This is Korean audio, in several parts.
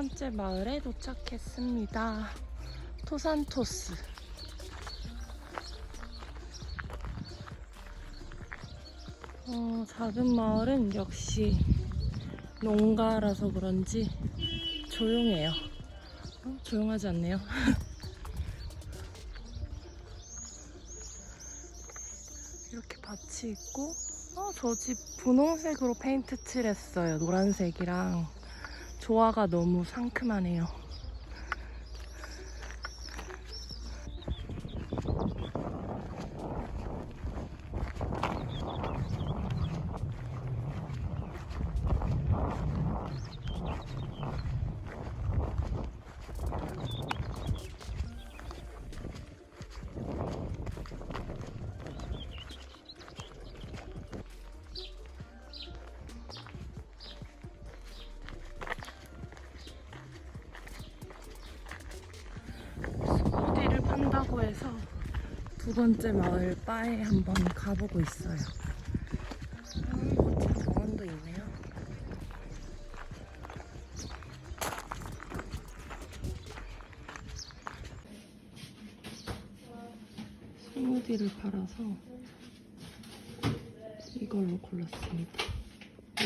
첫 번째 마을에 도착했습니다. 토산토스. 어, 작은 마을은 역시 농가라서 그런지 조용해요. 어, 조용하지 않네요. 이렇게 밭이 있고, 어, 저 집 분홍색으로 페인트 칠했어요. 노란색이랑. 조화가 너무 상큼하네요. 두 번째 마을 바에 한번 가보고 있어요. 아, 정원도 있네요. 스무디를 팔아서 이걸로 골랐습니다.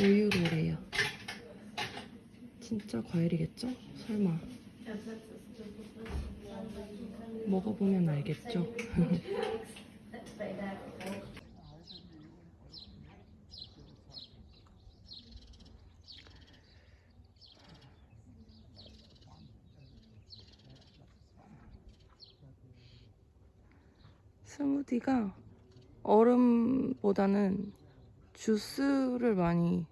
우유로래요. 진짜 과일이겠죠? 설마. 먹어보면 알겠죠? 스무디가 얼음보다는 주스를 많이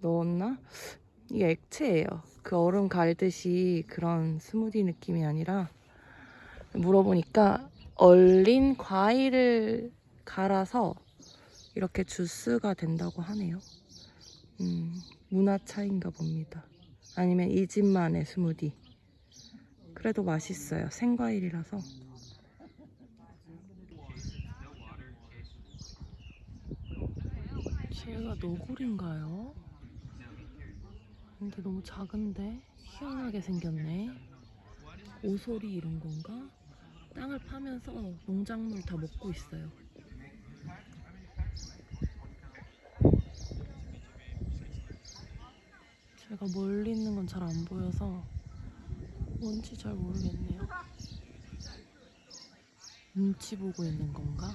넣었나? 이게 액체예요. 그 얼음 갈듯이 그런 스무디 느낌이 아니라 물어보니까 얼린 과일을 갈아서 이렇게 주스가 된다고 하네요. 음, 문화 차인가 봅니다. 아니면 이 집만의 스무디. 그래도 맛있어요. 생과일이라서. 쟤가 너구리인가요? 근데 너무 작은데 희한하게 생겼네. 오소리 이런 건가? 땅을 파면서 농작물 다 먹고 있어요. 제가 멀리 있는 건 잘 안 보여서 뭔지 잘 모르겠네요. 눈치 보고 있는 건가?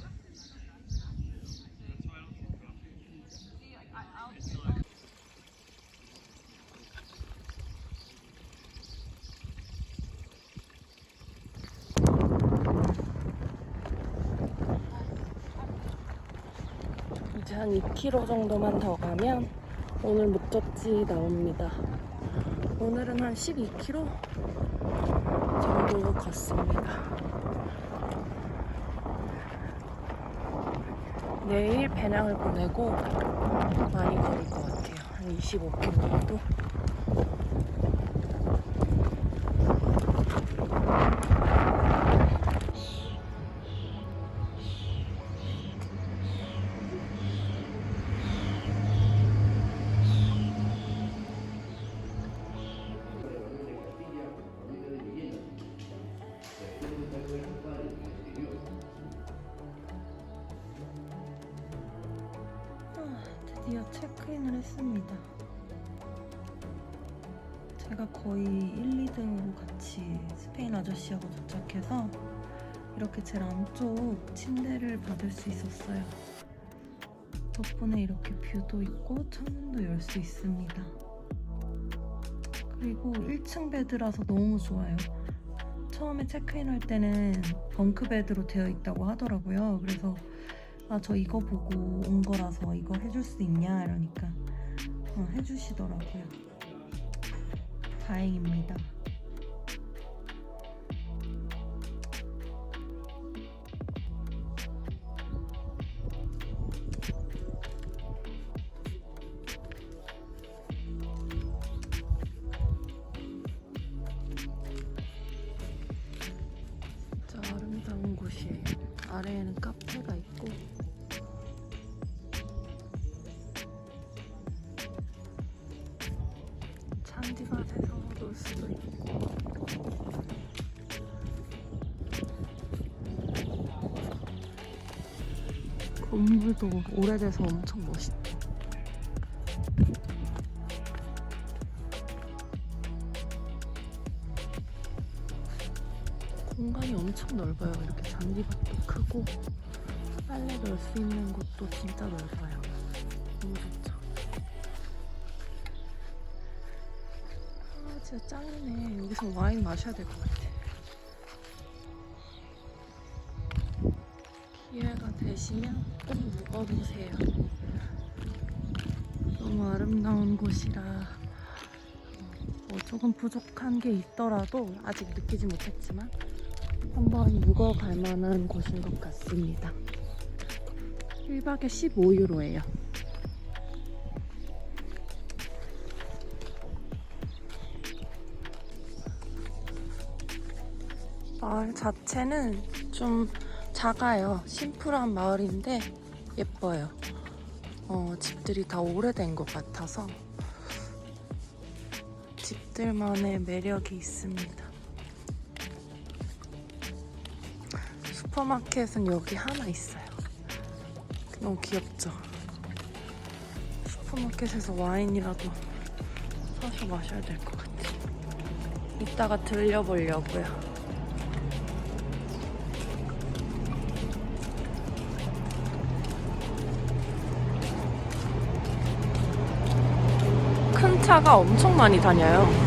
이제 한 2km 정도만 더 가면 오늘 목적지 나옵니다. 오늘은 한 12km 정도 걷습니다. 내일 배낭을 보내고 많이 걸을 것 같아요. 한 25km 정도. 드디어 체크인을 했습니다. 제가 거의 1, 2등으로 같이 스페인 아저씨하고 도착해서 이렇게 제일 안쪽 침대를 받을 수 있었어요. 덕분에 이렇게 뷰도 있고 창문도 열 수 있습니다. 그리고 1층 베드라서 너무 좋아요. 처음에 체크인 할 때는 벙크 베드로 되어 있다고 하더라고요. 그래서 아, 저 이거 보고 온 거라서 이거 해줄 수 있냐? 이러니까 어, 해주시더라고요. 다행입니다. 건물도 오래돼서 엄청 멋있다. 공간이 엄청 넓어요. 이렇게 잔디밭도 크고 빨래 넣을 수 있는 곳도 진짜 넓어요. 너무 좋죠. 아 진짜 짱이네. 여기서 와인 마셔야 될 것 같아. 되시면 꼭 묵어보세요. 너무 아름다운 곳이라 뭐 조금 부족한 게 있더라도 아직 느끼지 못했지만 한번 묵어갈 만한 곳인 것 같습니다. 1박에 15유로예요. 마을 자체는 좀 작아요. 심플한 마을인데 예뻐요. 어, 집들이 다 오래된 것 같아서 집들만의 매력이 있습니다. 슈퍼마켓은 여기 하나 있어요. 너무 귀엽죠? 슈퍼마켓에서 와인이라도 사서 마셔야 될 것 같아요. 이따가 들려보려고요. 큰 차가 엄청 많이 다녀요.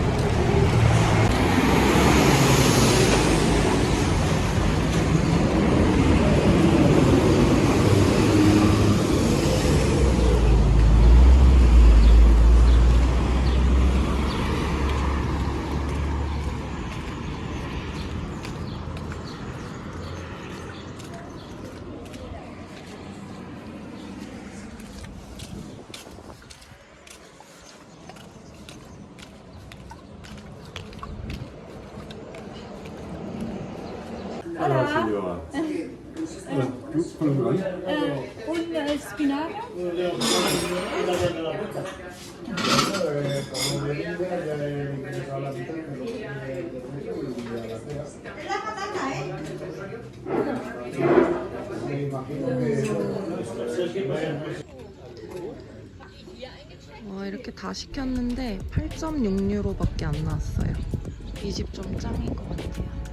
Hola, signora. Più quello che vuoi? Eh, un eh, spinato, 와 이렇게 다 시켰는데 8.6유로밖에 안 나왔어요. 이 집 좀 짱인 것 같아요.